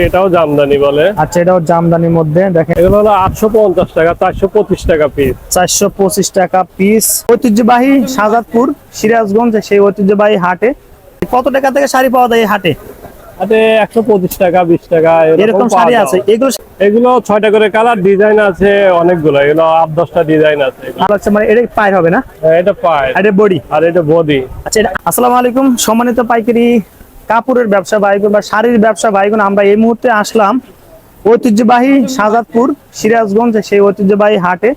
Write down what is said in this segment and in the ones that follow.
এটাও জামদানি বলে। আচ্ছা এটাও জামদানির মধ্যে দেখেন। এগুলো হলো আটশো পঞ্চাশ টাকা চারশো পঁচিশ টাকা পিস চারশো পঁচিশ টাকা পিস ঐতিহ্যবাহী শাহজাদপুর সিরাজগঞ্জ সেই ঐতিহ্যবাহী হাটে। কত টাকা থেকে শাড়ি পাওয়া যায় এই হাটে? একশো পঁচিশ টাকা বিশ টাকা এরকম শাড়ি আছে। এগুলো এগুলো ছয়টা করে কালার ডিজাইন আছে অনেকগুলো। এগুলো আট দশটা ডিজাইন আছে। মানে এটা হবে না? হ্যাঁ, এটা পায় এটা বডি? আর এটা বডি। আচ্ছা আসসালামু আলাইকুম। সম্মানিত পাইকারি কাপড়ের ব্যবসা ভাইগুন বা শাড়ির ব্যবসা ভাইগুন আমরা এই মুহূর্তে আসলাম ঐতিহ্যবাহী শাহজাদপুর সিরাজগঞ্জ সেই ঐতিহ্যবাহী হাটে।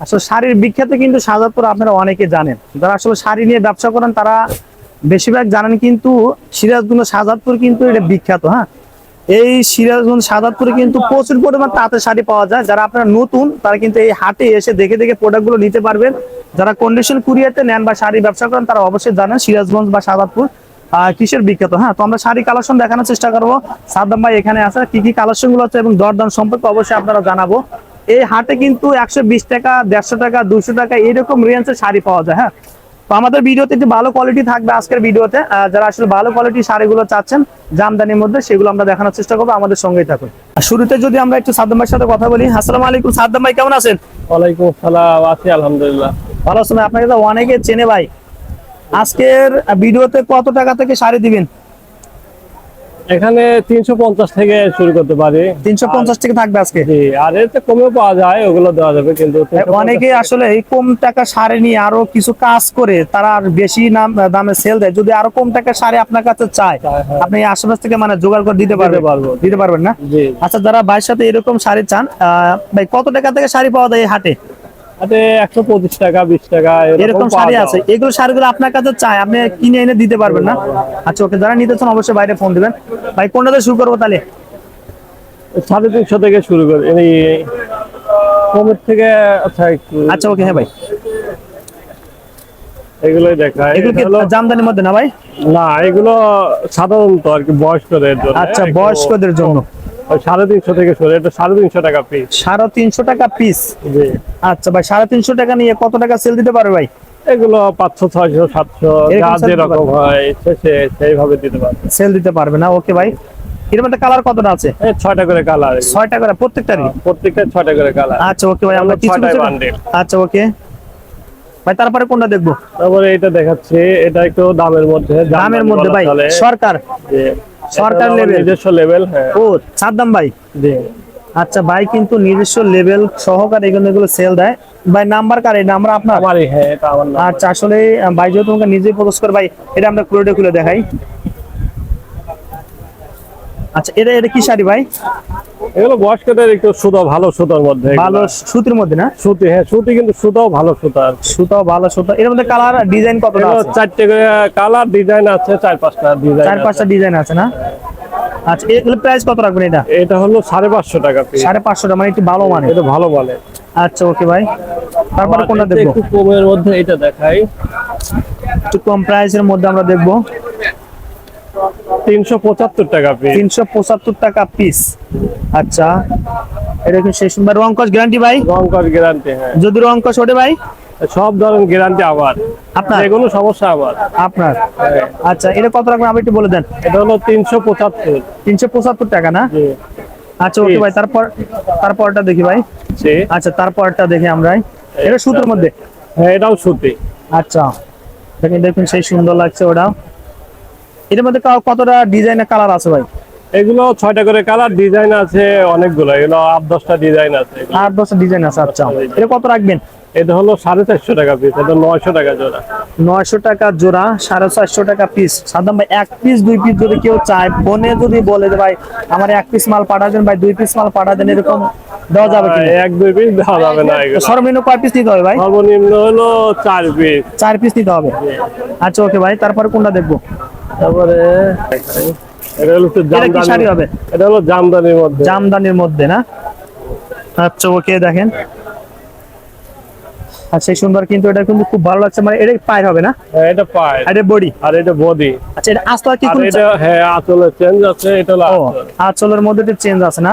আসলে শাড়ির বিখ্যাত কিন্তু শাহজাদপুর আপনারা অনেকে জানেন। যারা আসলে শাড়ি নিয়ে ব্যবসা করেন তারা বেশিরভাগ জানেন কিন্তু সিরাজগঞ্জ শাহজাদপুর কিন্তু এটা বিখ্যাত হ্যাঁ? এই সিরাজগঞ্জ শাহজাদপুরে কিন্তু প্রচুর পরিমাণ তাঁতের শাড়ি পাওয়া যায়। যারা আপনারা নতুন তারা কিন্তু এই হাটে এসে দেখে দেখে প্রোডাক্টগুলো নিতে পারবেন। যারা কন্ডিশন কুরিয়াতে নেন বা শাড়ি ব্যবসা করেন তারা অবশ্যই জানেন সিরাজগঞ্জ বা শাহজাদপুর। আহ, কিসের বিখ্যাত? হ্যাঁ তো আমরা শাড়ি কালেকশন দেখানোর চেষ্টা করব। সাদ্দাম ভাই এখানে আছে। কি কি কালেকশনগুলো আছে এবং দরদাম সম্পর্কে অবশ্যই আপনারা জানাব। এই হাটে কিন্তু একশো বিশ টাকা দেড়শো টাকা দুশো টাকা এরকম রেঞ্জের শাড়ি পাওয়া যায় হ্যাঁ? তো আমাদের ভিডিওতে একটু ভালো কোয়ালিটি থাকবে আজকের ভিডিওতে। যারা আসলে ভালো কোয়ালিটি শাড়িগুলো চাচ্ছেন জামদানির মধ্যে সেগুলো আমরা দেখানোর চেষ্টা করব। আমাদের সঙ্গেই থাকুন। শুরুতে যদি আমরা একটু সাদ্দাম ভাইয়ের সাথে কথা বলি আসসালামু আলাইকুম সাদ্দাম ভাই কেমন আছেন? ওয়ালাইকুম আসসালাম আছি আলহামদুলিল্লাহ। ভালো আছেন আপনাকে তো অনেকে চেনে ভাই। আজকের ভিডিওতে কত টাকা থেকে শাড়ি দিবেন? এখানে তিনশো পঞ্চাশ থেকে শুরু করতে পারি। তিনশো পঞ্চাশ থেকে থাকবে আজকে? আর এতে কমেও পাওয়া যায় ওগুলো দেওয়া যাবে কিন্তু অনেকে আসলে এই কম টাকা শাড়ি নিয়ে আরও কিছু কাজ করে তারা আর বেশি নাম দামে সেল দেয়। যদি আরও কম টাকা শাড়ি আপনার কাছে চায় হ্যাঁ। আপনি আশেপাশ থেকে মানে জোগাড় করে দিতে পারবে পারব। দিতে পারবেন না? আচ্ছা যারা ভাইয়ের সাথে এরকম শাড়ি চান ভাই কত টাকা থেকে শাড়ি পাওয়া যায় এই হাটে? একশো পঁচিশ টাকা বিশ টাকা এরকম শাড়ি আছে। এগুলো শাড়িগুলো আপনার কাছে চায় আপনি কিনে এনে দিতে পারবেন না। আচ্ছা ওকে যারা নিতে চান অবশ্যই বাইরে ফোন দিবেন। ভাই শুরু করব তাহলে? সাড়ে তিনশো থেকে শুরু করে। এই কমের থেকে আচ্ছা আচ্ছা ওকে হ্যাঁ ভাই। এগুলোই দেখায় এগুলো কি জামদানির মধ্যে না ভাই? না এগুলো সাধারণত আর কি বয়স্কদের জন্য। আচ্ছা বয়স্কদের জন্য। সাড়ে তিনশো থেকে শুরু এটা সাড়ে তিনশো টাকা পিস সাড়ে তিনশো টাকা পিস আচ্ছা ভাই সাড়ে তিনশো টাকা নিয়ে কত টাকা সেল দিতে পারবে ভাই? এগুলো পাঁচশো ছয়শো সাতশো যা যেরকম হয় সে সে- সেইভাবে দিতে পারবে। সেল দিতে পারবে না? ওকে ভাই। এর মধ্যে কালার কতটা আছে? ছয়টা করে কালার ছয়টা করে প্রত্যেকটারই? প্রত্যেকটা ছয়টা করে কালার আচ্ছা ওকে ভাই আমরা কিছু। আচ্ছা ওকে ভাই তারপরে কোনটা দেখব? তারপরে এটা দেখাচ্ছি এটা একটু দামের মধ্যে দামের মধ্যে ভাই সরকার। সরকার লেভেল নিজস্ব লেভেল হ্যাঁ। ও সাদ্দাম ভাই? জি। আচ্ছা ভাই কিন্তু নিজস্ব লেভেল সহকারে এগুলো এগুলো সেল দেয়। ভাই নাম্বার কার? এই নাম্বার আপনার? আমারই হ্যাঁ এটা আমার আচ্ছা আসলে ভাই যেহেতু তোমাকে নিজেই প্রকাশ করে ভাই এটা আমরা খুলে খুলে দেখাই। আচ্ছা এটা এটা কি শাড়ি ভাই? এগুলো বয়স্কদের একটু সুতো ভালো সুতোর মধ্যে ভালো সুতির মধ্যে না? সুতি হ্যাঁ সুতি কিন্তু সুতাও ভালো সুতার সুতাও ভালো সুতা। এর মধ্যে কালার ডিজাইন কতটা আছে? চারটে কালার ডিজাইন আছে চার পাঁচটা ডিজাইন চার পাঁচটা ডিজাইন আছে না? আচ্ছা এগুলো প্রাইস কত রাখবেন এটা? এটা হলো সাড়ে পাঁচশো টাকা সাড়ে পাঁচশো টাকা মানে একটু ভালো মানে এটা ভালো বলে আচ্ছা ওকে ভাই। তারপরে কোনটা দেখব? একটু কমের মধ্যে এটা দেখাই। একটু কম প্রাইসের মধ্যে আমরা দেখব। তিনশো পঁচাত্তর টাকা পিস তিনশো পঁচাত্তর টাকা পিস আচ্ছা এটা কি শেষ? ভাই রং গ্যারান্টি ভাই? গ্যারান্টি হ্যাঁ। যদি রং কস ওঠে ভাই? সব ধরনের গ্যারান্টি আবার। আপনার? কোনো সমস্যা আবার। আপনার? হ্যাঁ। আচ্ছা এটা কত রাখবেন? আপনি একটু বলে দেন। এটা হলো তিনশো পঁচাত্তর। তিনশো পঁচাত্তর টাকা না? আচ্ছা ওকে Piece। ভাই তারপর তারপরটা দেখি ভাই। আচ্ছা তারপরটা দেখি আমরা। এটা সুতোর মধ্যে? হ্যাঁ এটাও সুতি। আচ্ছা। দেখুন দেখুন সেই সুন্দর লাগছে ওটা। এটার মধ্যে কতটা ডিজাইনের কালার আছে ভাই? এগুলো ছয়টা করে কালার ডিজাইন আছে অনেকগুলো। এগুলো আট দশটা ডিজাইন আছে। আট দশটা ডিজাইন আছে আচ্ছা। এটা কত রাখবেন? এটা হলো সাড়ে চারশো টাকা পিস এটা নয়শো টাকা জোড়া। নয়শো টাকা জোড়া সাড়ে চারশো টাকা পিস সাধারণ ভাই এক পিস দুই পিস যদি কেউ চায় ফোনে যদি বলে যে ভাই আমার এক পিস মাল পাঠা দেন ভাই দুই পিস মাল পাঠা দেন এরকম দেওয়া যাবে কি এক দুই পিস দেওয়া যাবে না সর্বনিম্ন কয় পিস নিতে হবে ভাই? সর্বনিম্ন হলো চার পিস চার পিস নিতে হবে। আচ্ছা ওকে ভাই তারপরে কোনটা দেখব? তারপরে এটা হলো একটু এটা কি শাড়ি জামদানি হবে? এটা হলো জামদানির মধ্যে। জামদানির মধ্যে না? আচ্ছা ওকে দেখেন। আচ্ছা সুন্দর কিন্তু এটা কিন্তু খুব ভালো লাগছে মানে এটা পায়ের হবে না? হ্যাঁ, এটা পায় এটা বডি? আর এটা বডি। আচ্ছা এটা আস্তে কি এটা হ্যাঁ আঁচলের চেঞ্জ আছে এটা। আঁচলের মধ্যে চেঞ্জ আছে না?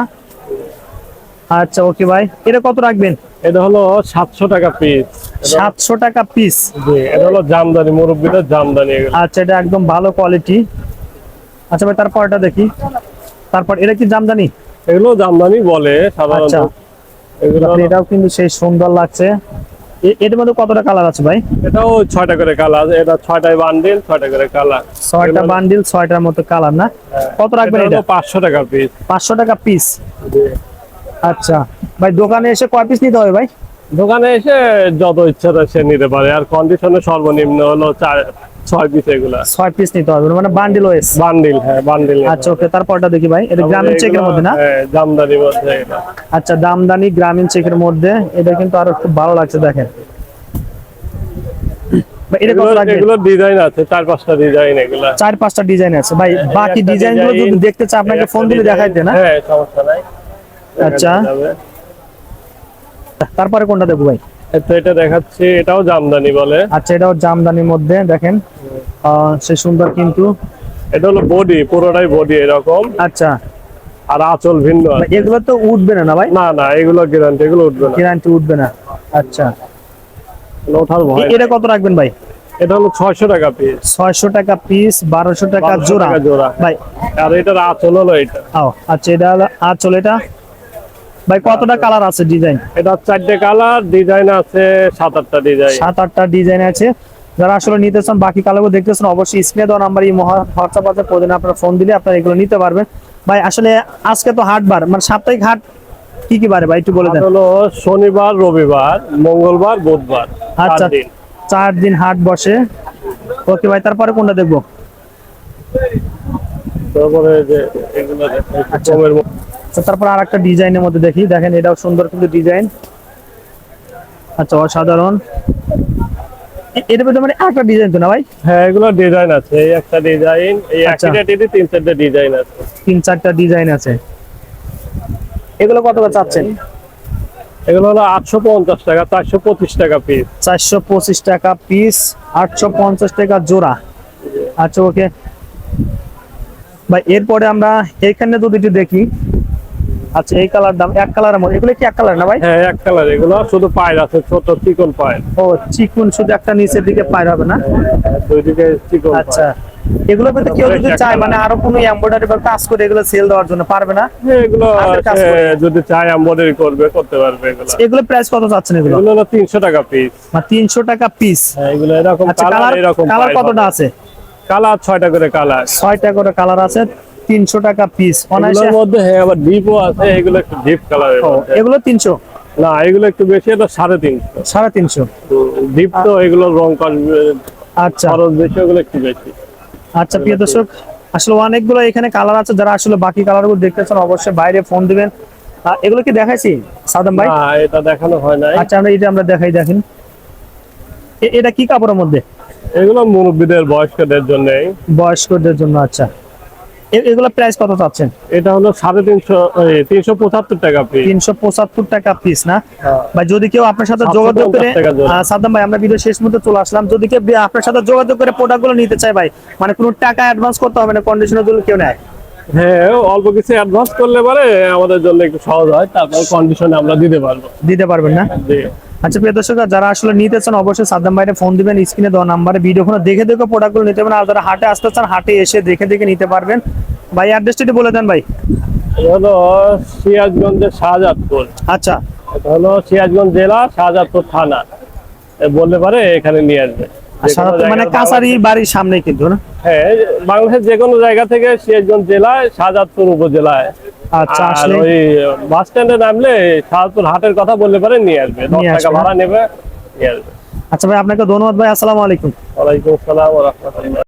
আচ্ছা ওকে ভাই। এটা কত রাখবেন? এটা হলো সাতশো টাকা পিস সাতশো টাকা পিস জি এটা হলো জামদানি মুরব্বীদের জামদানি আচ্ছা এটা একদম ভালো কোয়ালিটি আচ্ছা ভাই তারপরটা দেখি। তারপর এটা কি জামদানি? এগুলো জামদানি বলে সাধারণত। আচ্ছা। এটাও কিন্তু সেই সুন্দর লাগছে। এটার মধ্যে কতটা কালার আছে ভাই? এটাও ছয়টা করে কালার এটা ছয়টায় বান্ডিল ছয়টা করে কালার ছয়টা বান্ডিল ছয়টার মতো কালার না? কত রাখবেন এটা পাঁচশো টাকা পিস পাঁচশো টাকা পিস আচ্ছা। ভাই দোকানে এসে কয় পিস নিতে হবে ভাই? দোকানে এসে যত ইচ্ছা তাই সে নিতে পারে। আর কন্ডিশনে সর্বনিম্ন হলো চার ছয় পিস এগুলা। ছয় পিস নিতে হবে মানে বান্ডিল ওয়েস বান্ডিল হ্যাঁ বান্ডিল আচ্ছা ওকে তারপরটা দেখি ভাই। এটা গ্রামীণ চেকের মধ্যে না? হ্যাঁ জামদানির মধ্যে এটা আচ্ছা দামদানি গ্রামীণ চেকের মধ্যে। এটা কিন্তু আরও খুব ভালো লাগছে দেখেন। ডিজাইন আছে চার পাঁচটা ডিজাইন এগুলা। চার পাঁচটা ডিজাইন আছে। ভাই বাকি একটা ডিজাইনগুলো যদি দেখতে চাই আপনাকে ফোন দিলে দেখাইতে না? হ্যাঁ সমস্যা নাই। আচ্ছা। তারপরে কোনটা দেখব ভাই? তো এটা দেখাচ্ছি এটাও জামদানি বলে। আচ্ছা এটাও জামদানির মধ্যে দেখেন। সে সুন্দর কিন্তু। এটা হলো বডি পুরোটাই বডি এরকম। আচ্ছা। আর আঁচল ভিন্ন আছে। এগুলো তো উঠবে না ভাই? না না এগুলো গ্যারান্টি এগুলো উঠবে না। গ্যারান্টি উঠবে না। আচ্ছা। ওঠার ভয় এটা কত রাখবেন ভাই? এটা হলো ছয়শো টাকা পিস ছয়শো টাকা পিস বারোশো টাকা 1200 জোড়া। টাকা জোড়া। ভাই। আর এটার আঁচল হলো এটা আচ্ছা এটা হলো আঁচল এটা? ভাই কতটা কালার আছে ডিজাইন এটা চারটে কালার ডিজাইন আছে সাত আটটা ডিজাইন সাত আটটা ডিজাইন আছে। যারা আসলে নিতে চান বাকি কালারগুলো দেখতেছেন অবশ্যই স্ক্রিনে দেওয়া নাম্বার এই হোয়াটসঅ্যাপ আছে প্রতিদিন আপনারা ফোন দিলে আপনারা এগুলো নিতে পারবেন। ভাই আসলে আজকে তো মানে সাপ্তাহিক হাট কি কি বারে ভাই একটু বলে দেন। হলো শনিবার রবিবার মঙ্গলবার বুধবার চার আচ্ছা দিন। চার দিন হাট বসে। ওকে ভাই তারপরে কোনটা দেখব? তারপরে যে এগুলো আচ্ছা। তারপর আর একটা ডিজাইনের মধ্যে দেখি। দেখেন এটাও সুন্দর কিন্তু ডিজাইন। আচ্ছা অসাধারণ। মানে একটা ডিজাইন তো না ভাই? হ্যাঁ এগুলো ডিজাইন আছে। এই একটা ডিজাইন এই আচ্ছা। তিন চারটে ডিজাইন আছে। তিন চারটা ডিজাইন আছে। এগুলো কত করে চাচ্ছেন? এগুলো হলো আটশো পঞ্চাশ টাকা চারশো পঁচিশ টাকা পিস চারশো পঁচিশ টাকা পিস আটশো পঞ্চাশ টাকা জোড়া। আচ্ছা ওকে ভাই এরপরে আমরা এইখানে যদি একটু দেখি আচ্ছা এই কালার দাম এক কালারের মধ্যে এগুলো কি এক কালার না ভাই? হ্যাঁ এক কালার এগুলো শুধু পায়ের আছে ছোট চিকন পায়ের। ও চিকুন শুধু একটা নিচের দিকে পার হবে না? দুই দিকে চিকন আচ্ছা এগুলো পেতে কেউ যদি চায়। মানে আরও কোনো এমব্রয়ডারি বা কাজ করে এগুলো সেল দেওয়ার জন্য পারবে না? হ্যাঁ, এগুলো। যদি চায় এমব্রয়ডারি করবে করতে পারবে এগুলো। এগুলো প্রাইস কত চাচ্ছেন এগুলো? এগুলো হলো তিনশো টাকা পিস মানে তিনশো টাকা পিস হ্যাঁ এগুলো এরকম আচ্ছা কালার কালার এরকম কালার কতটা আছে? কালার ছয়টা করে কালার ছয়টা করে কালার আছে। তিনশো টাকা পিস অনায়াসে এগুলোর মধ্যে হ্যাঁ আবার ডিপও আছে এগুলো একটু ডিপ কালারের এগুলো তিনশো? না এগুলো একটু বেশি এটা সাড়ে তিনশো। সাড়ে তিনশো। ডিপ তো এগুলো রং আচ্ছা। খরচ বেশি ওগুলো একটু বেশি। আচ্ছা প্রিয় দর্শক আসলে অনেকগুলো এখানে কালার আছে যারা আসলে বাকি কালারগুলো দেখতে চান অবশ্যই বাইরে ফোন দিবেন। এগুলো কি দেখাইছি সাদাম ভাই? এটা দেখানো হয় না আচ্ছা আমরা এটা আমরা দেখাই দেখেন। এটা কি কাপড়ের মধ্যে? এগুলো মুরব্বীদের বয়স্কদের জন্য বয়স্কদের জন্য আচ্ছা। এগুলো প্রাইস কত চাচ্ছেন? এটা হলো সাড়ে তিনশো তিনশো পঁচাত্তর টাকা তিনশো পঁচাত্তর টাকা পিস না? হ্যাঁ। যদি কেউ আপনার সাথে যোগাযোগ করে সাদ্দাম ভাই আমরা ভিডিও শেষ মুহূর্তে চলে আসলাম। যদি কেউ আপনার সাথে যোগাযোগ করে প্রোডাক্টগুলো নিতে চায় ভাই মানে কোনো টাকা অ্যাডভান্স করতে হবে না কন্ডিশনারগুলো কেউ নেয়? হ্যাঁ অল্প কিছু অ্যাডভান্স করলে পারে আমাদের জন্য একটু সহজ হয় তারপর কন্ডিশনে আমরা দিতে পারব। দিতে পারবেন না? জি। আচ্ছা প্রিয় দর্শক যারা আসলে নিতে চান অবশ্যই সাদ্দাম ভাইরে ফোন দিবেন স্ক্রিনে দেওয়া নাম্বারে ভিডিও ফোনে দেখে দেখে প্রোডাক্টগুলো নিতে পারেন আর যারা হাটে আসতে চান হাটে এসে দেখে দেখে নিতে পারবেন। ভাই অ্যাড্রেসটা একটু বলে দেন ভাই। হলো সিরাজগঞ্জের শাহজাদপুর। আচ্ছা। হলো সিরাজগঞ্জ জেলা শাহজাদপুর থানা। বললে পারে এখানে নিয়ে আসবে। মানে কাছারি বাড়ির সামনে কিন্তু না? হ্যাঁ বাংলাদেশের যে কোনো জায়গা থেকে সিরাজগঞ্জ জেলায় শাহজাদপুর উপজেলায়। আচ্ছা আসলে? ওই বাস স্ট্যান্ডে নামলে সাহাপুর হাটের কথা বললে পারে নিয়ে আসবে। দশ নিয়ে টাকা ভাড়া নেবে নিয়ে আসবে। আচ্ছা ভাই আপনাকে ধন্যবাদ ভাই আসসালামু আলাইকুম। ওয়ালাইকুম আসসালাম ওয়া রাহমাতুল্লাহ।